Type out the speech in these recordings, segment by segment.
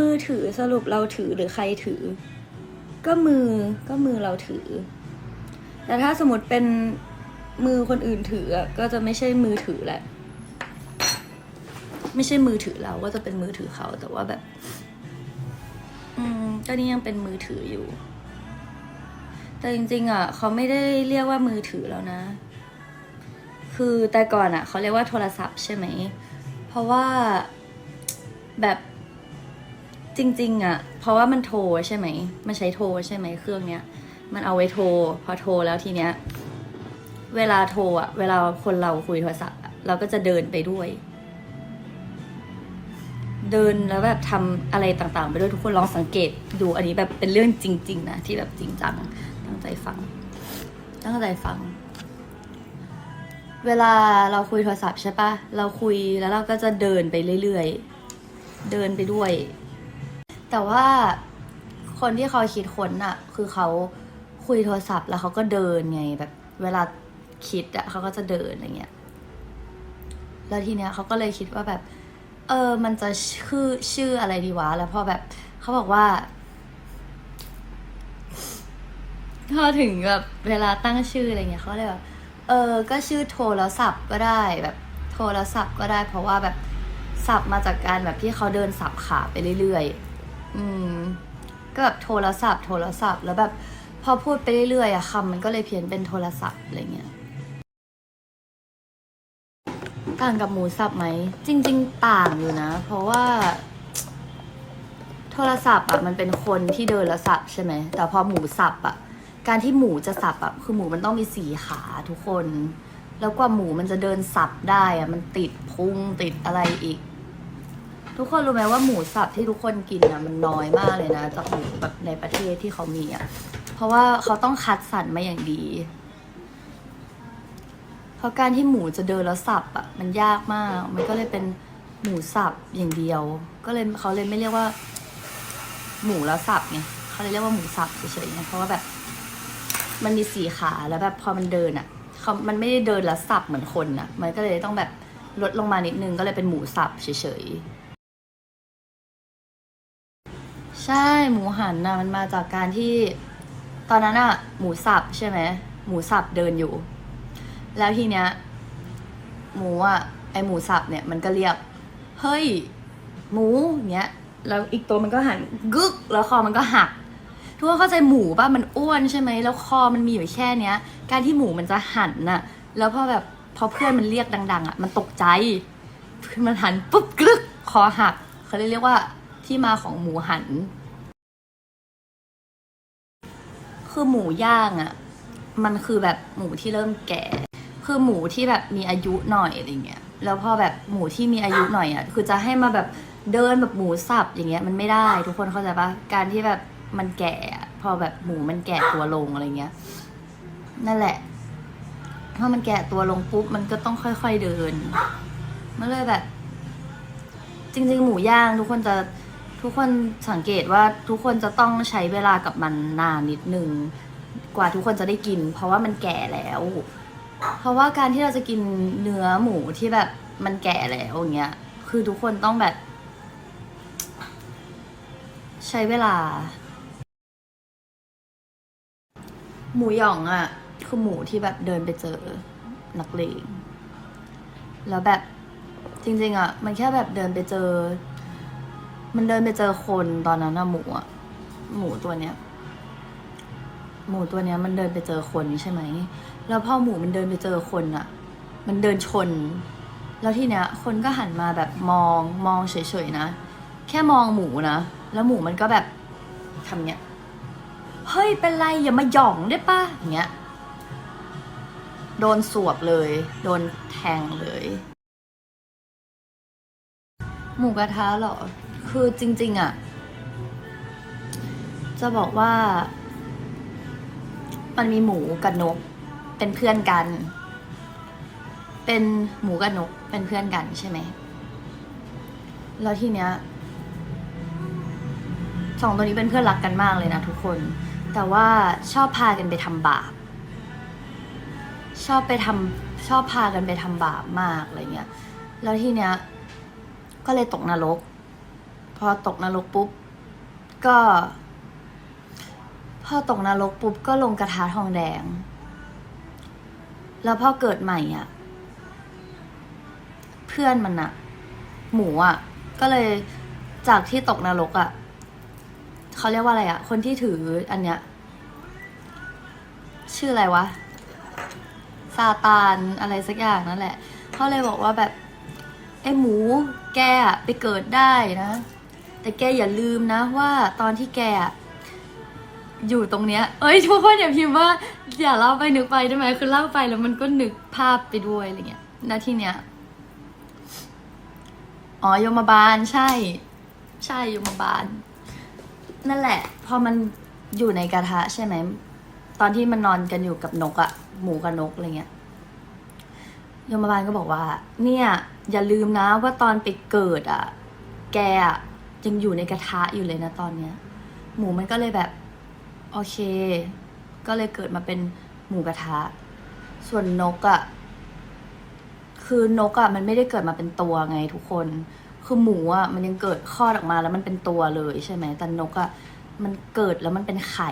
มือถือสรุปเราถือหรือใครถือ ก็มือก็มือเราถือ แต่ถ้าสมมติเป็นมือคนอื่นถือก็จะไม่ใช่มือถือแหละ ไม่ใช่มือถือเราก็จะเป็นมือถือเขาแต่ว่าแบบ อืมก็นี่ยังเป็นมือถืออยู่ แต่จริง ๆ อะ เขาไม่ได้เรียกว่ามือถือแล้วนะ คือแต่ก่อนอะ เขาเรียกว่าโทรศัพท์ใช่ไหม เพราะว่าแบบ จริง ๆ อะ เพราะว่ามันโทรใช่ไหมมันใช้โทรใช่ไหมเครื่องเนี้ย มันเอาไว้โทร พอโทรแล้วทีเนี้ย เวลาโทรอะ เวลาคนเราคุยโทรศัพท์เราก็จะเดินไปด้วย เดินแล้วแบบทำอะไรต่างๆ ไปด้วยทุกคนลองสังเกตดูอันนี้แบบเป็นเรื่องจริง ๆ นะที่แบบจริงจังตั้งใจฟัง ตั้งใจฟัง เวลาเราคุยโทรศัพท์ใช่ปะเราคุยแล้วเราก็จะเดินไปเรื่อยๆ เดินไปด้วย แต่ว่าคนที่เขาคิดค้นอะคือเขาคุยโทรศัพท์แล้วเขาก็เดินไงแบบ เวลาคิดอะเขาก็จะเดินอะไรเงี้ย แล้วทีเนี้ยเขาก็เลยคิดว่าแบบ เออ มันจะชื่อชื่ออะไรดีวะ แล้วพอแบบเขาบอกว่าพอถึงแบบเวลาตั้งชื่ออะไรเงี้ยเขาเลยแบบเออ ก็ชื่อโทรศัพท์ก็ได้แบบโทรศัพท์ก็ได้ เพราะว่าแบบสับมาจากการแบบที่เขาเดินสับขาไปเรื่อยๆ อืม ก็แบบโทรศัพท์ โทรศัพท์ แล้วแบบพอพูดไปเรื่อยๆอะคำมันก็เลยเพี้ยนเป็นโทรศัพท์อะไรเงี้ยต่างกับหมูสับไหม จริง ๆ ต่างอยู่นะ เพราะว่า โทรศัพท์อะมันเป็นคนที่เดินแล้วสับใช่ไหม แต่พอหมูสับอะการที่หมูจะสับอะคือหมูมันต้องมีสี่ขาทุกคน แล้วกว่าหมูมันจะเดินสับได้อะมันติดพุงติดอะไรอีก ทุกคนรู้ไหมว่าหมูสับที่ทุกคนกินอะมันน้อยมากเลยนะจากหมูแบบในประเทศที่เขามีอะเพราะว่าเขาต้องคัดสรรมาอย่างดี เพราะการที่หมูจะเดินแล้วสับอะมันยากมาก มันก็เลยเป็นหมูสับอย่างเดียว ก็เลยเขาเลยไม่เรียกว่า หมูแล้วสับไงเขาเลยเรียกว่าหมูสับเฉยๆไงเพราะว่าแบบ มันมีสี่ขาแล้วแบบพอมันเดินอะเขามันไม่ได้เดินแล้วสับเหมือนคนอะ มันก็เลยต้องแบบลดลงมานิดนึงก็เลยเป็นหมูสับเฉยๆ ใช่หมูหันนะมันมาจากการที่ ตอนนั้นอะหมูสับใช่ไหมหมูสับเดินอยู่ แล้วทีเนี้ย หมูอะไอหมูสับเนี่ยมันก็เรียก เฮ้ย หมูเงี้ยแล้วอีกตัวมันก็หันกึก แล้วคอมันก็หักทุกคนเข้าใจหมูป่ะมันอ้วนใช่ไหมแล้วคอมันมีอยู่แค่เนี้ย การที่หมูมันจะหันน่ะ แล้วพอแบบพอเพื่อนมันเรียกดัง ๆอะมันตกใจมันหันปุ๊บกึกคอหักเขาเลยเรียกว่า ที่มาของหมูหัน คือหมูย่างอะ มันคือแบบหมูที่เริ่มแก่ คือหมูที่แบบมีอายุหน่อยอะไรเงี้ย แล้วพอแบบหมูที่มีอายุหน่อยอะ คือจะให้มาแบบเดินแบบหมูสับอย่างเงี้ย มันไม่ได้ ทุกคนเข้าใจปะการที่แบบมันแก่ พอแบบหมูมันแก่ตัวลงอะไรเงี้ย นั่นแหละพอมันแก่ตัวลงปุ๊บมันก็ต้องค่อย ๆเดิน มันเลยแบบ จริง ๆ หมูย่างทุกคนจะ ทุกคนสังเกตว่าทุกคนจะต้องใช้เวลากับมันนานนิดนึง กว่าทุกคนจะได้กิน เพราะว่ามันแก่แล้ว เพราะว่าการที่เราจะกินเนื้อหมูที่แบบมันแก่แล้วอย่างเงี้ยคือทุกคนต้องแบบ ใช้เวลา หมูหยองอะ่ะ คือหมูที่แบบเดินไปเจอนักเลงแล้วแบบจริงๆอะ่ะ มันแค่แบบเดินไปเจอ มันเดินไปเจอคนตอนนั้นอะหมูอะหมูตัวเนี้ย หมูตัวเนี้ย มันเดินไปเจอคนใช่ไหม แล้วพอหมูมันเดินไปเจอคนอะมันเดินชน แล้วทีเนี้ย คนก็หันมาแบบมองมองเฉยๆนะ แค่มองหมูนะ แล้วหมูมันก็แบบทำเนี้ย เฮ้ยเป็นไรอย่ามาหยองได้ปะอย่างเงี้ย โดนสวบเลย โดนแทงเลย หมูกระทะเหรอ คือจริง ๆอะจะบอกว่า มันมีหมูกับนก เป็นเพื่อนกัน เป็นหมูกับนก เป็นเพื่อนกันใช่ไหม แล้วทีเนี้ยสองตัวนี้เป็นเพื่อนรักกันมากเลยนะทุกคน แต่ว่าชอบพากันไปทำบาป ชอบไปทำชอบพากันไปทำบาปมากอะไรเงี้ย แล้วทีเนี้ยก็เลยตกนรก พอตกนรกปุ๊บ ก็ พอตกนรกปุ๊บก็ลงกระทะทองแดง แล้วพอเกิดใหม่อะ เพื่อนมันอะหมูอะก็เลยจากที่ตกนรกอะเขาเรียกว่าอะไรอะคนที่ถืออันเนี้ย ชื่ออะไรวะซาตานอะไรสักอย่างนั่นแหละเขาเลยบอกว่าแบบไอ้หมูแกอะไปเกิดได้นะ แต่แกอย่าลืมนะว่าตอนที่แกอยู่ตรงเนี้ย เอ้ยทุกคนอย่าพิมพ์ว่าอย่าเล่าไปนึกไปได้ไหมคือเล่าไปแล้วมันก็นึกภาพไปด้วยอะไรเงี้ยนาทีเนี้ยอ๋อยมบาลใช่ ใช่ยมบาล นั่นแหละ พอมันอยู่ในกระทะใช่ไหมตอนที่มันนอนกันอยู่กับนกอะหมูกับนกอะไรเงี้ยยมบาลก็บอกว่า เนี่ย อย่าลืมนะว่าตอนไปเกิดอะแกอะ ยังอยู่ในกระทะอยู่เลยนะตอนเนี้ย หมูมันก็เลยแบบโอเค ก็เลยเกิดมาเป็นหมูกระทะ ส่วนนกอะคือนกอะมันไม่ได้เกิดมาเป็นตัวไงทุกคน คือหมูอะมันยังเกิดคลอดออกมาแล้วมันเป็นตัวเลยใช่ไหมแต่นกอะมันเกิดแล้วมันเป็นไข่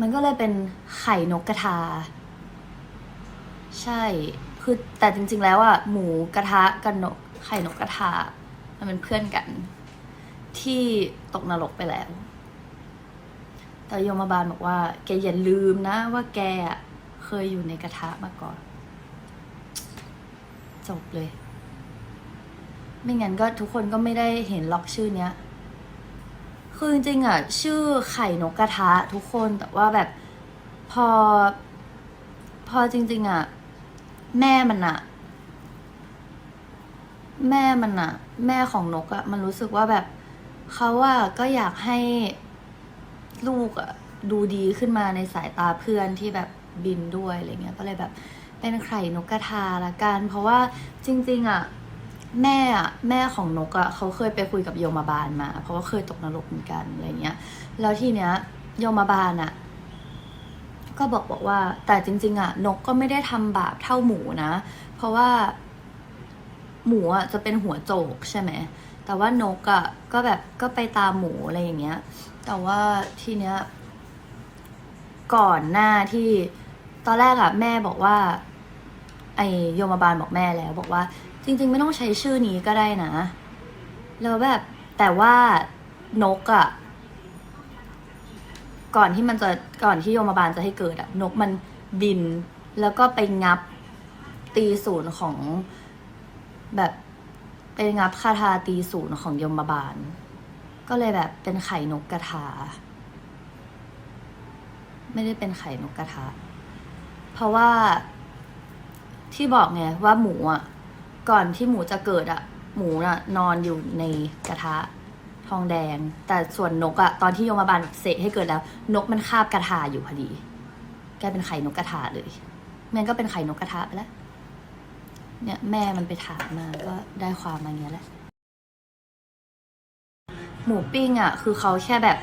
มันก็เลยเป็นไข่นกกระทา ใช่ คือแต่จริง ๆ แล้วอะหมูกระทะกับนกไข่นกกระทา มันเป็นเพื่อนกัน ที่ตกนรกไปแล้ว แต่โยมบาลบอกว่า แกอย่าลืมนะว่าแกอะเคยอยู่ในกระทะมาก่อน จบเลย ไม่งั้นก็ทุกคนก็ไม่ได้เห็นล็อกชื่อเนี้ย คือจริงๆอะ ชื่อไข่นกกระทะทุกคนแต่ว่าแบบพอ พอจริง ๆอะ แม่มันอะแม่มันอะแม่ของนกอะมันรู้สึกว่าแบบ เขาอะก็อยากให้ลูกอะดูดีขึ้นมาในสายตาเพื่อนที่แบบบินด้วยอะไรเงี้ย ก็เลยแบบเป็นไข่นกกระทาละกัน เพราะว่าจริง ๆอะแม่อะแม่ของนกอะเขาเคยไปคุยกับโยมบาลมา เพราะว่าเคยตกนรกเหมือนกันอะไรเงี้ย แล้วทีเนี้ยโยมบาลอะก็บอกบอกว่า แต่จริง ๆอะนกก็ไม่ได้ทำบาปเท่าหมูนะ เพราะว่าหมูอะจะเป็นหัวโจกใช่ไหม แต่ว่านกอะก็แบบก็ไปตามหมูอะไรอย่างเงี้ย แต่ว่าทีเนี้ย ก่อนหน้าที่ตอนแรกอะแม่บอกว่า ไอโยมบาลบอกแม่แล้ว บอกว่า จริง ๆ ไม่ต้องใช้ชื่อนี้ก็ได้นะ แล้วแบบแต่ว่านกอะก่อนที่มันจะก่อนที่โยมบาลจะให้เกิดอะนกมันบินแล้วก็ไปงับตีศูนย์ของแบบ ไปงับคาถาตีศูนย์ของยมบาล ก็เลยแบบเป็นไข่นกกระทา ไม่ได้เป็นไข่นกกระทะเพราะว่าที่บอกไงว่าหมูอะ ก่อนที่หมูจะเกิดอะ หมูน่ะ นอนอยู่ในกระทะทองแดง แต่ส่วนนกอะตอนที่โยมบาลเสกให้เกิดแล้ว นกมันคาบกระทาอยู่พอดีกลายเป็นไข่นกกระทาเลยแม่งก็เป็นไข่นกกระทะไปแล้ว เนี่ยแม่มันไปถามมาก็ได้ความมาอย่างเงี้ยแหละ หมูปิ้งอะ คือเขาแค่แบบ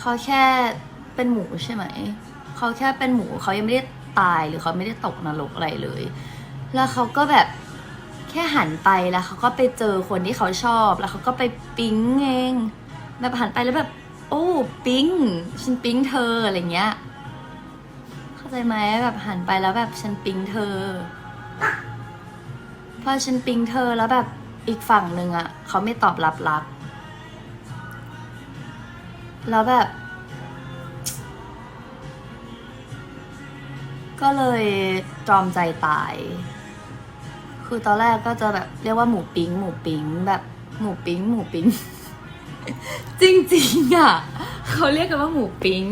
เขาแค่เป็นหมูใช่ไหม เขาแค่เป็นหมูเขายังไม่ได้ตายหรือเขาไม่ได้ตกนรกอะไรเลย แล้วเขาก็แบบแค่หันไปแล้วเขาก็ไปเจอคนที่เขาชอบ แล้วเขาก็ไปปิ๊งเอง แบบหันไปแล้วแบบ โอ้ปิ๊งฉันปิ๊งเธออะไรเงี้ย เข้าใจไหมแบบหันไปแล้วแบบฉันปิ๊งเธอ พอฉันปิ๊งเธอแล้วแบบอีกฝั่งหนึ่งอะเขาไม่ตอบรับรัก แล้วแบบ ก็เลยตรอมใจตาย คือตอนแรกก็จะแบบเรียกว่าหมูปิ้ง หมูปิ้งแบบหมูปิ้ง หมูปิ้ง จริงๆอะ เขาเรียกกันว่าหมูปิ้ง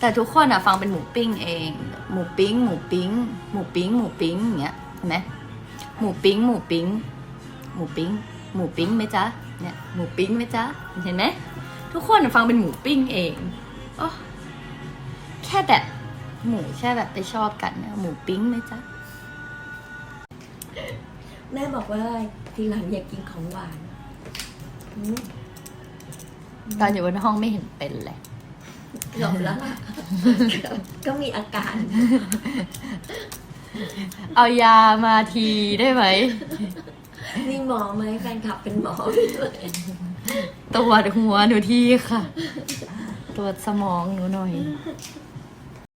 แต่ทุกคนอะฟังเป็นหมูปิ้งเอง หมูปิ้ง หมูปิ้ง หมูปิ้ง หมูปิ้งอย่างเงี้ยเห็นไหมหมูปิ้ง หมูปิ้ง หมูปิ้ง หมูปิ้งไหมจ๊ะ เนี่ย หมูปิ้งไหมจ๊ะ เห็นไหมทุกคนฟังเป็นหมูปิ้งเองโอ้แค่แบบหมูแค่แบบไปชอบกันนะหมูปิ้งไหมจ๊ะ แม่บอกว่าทีหลังอย่ากินของหวานอืม ตอนอยู่บนห้องไม่เห็นเป็นเลย ยอมแล้วล่ะก็มีอาการ เอายามาทีได้ไหม นี่หมอไหมแฟนคลับเป็นหมอด้วยตรวจหัวหนูทีค่ะ ตรวจสมองหนูหน่อย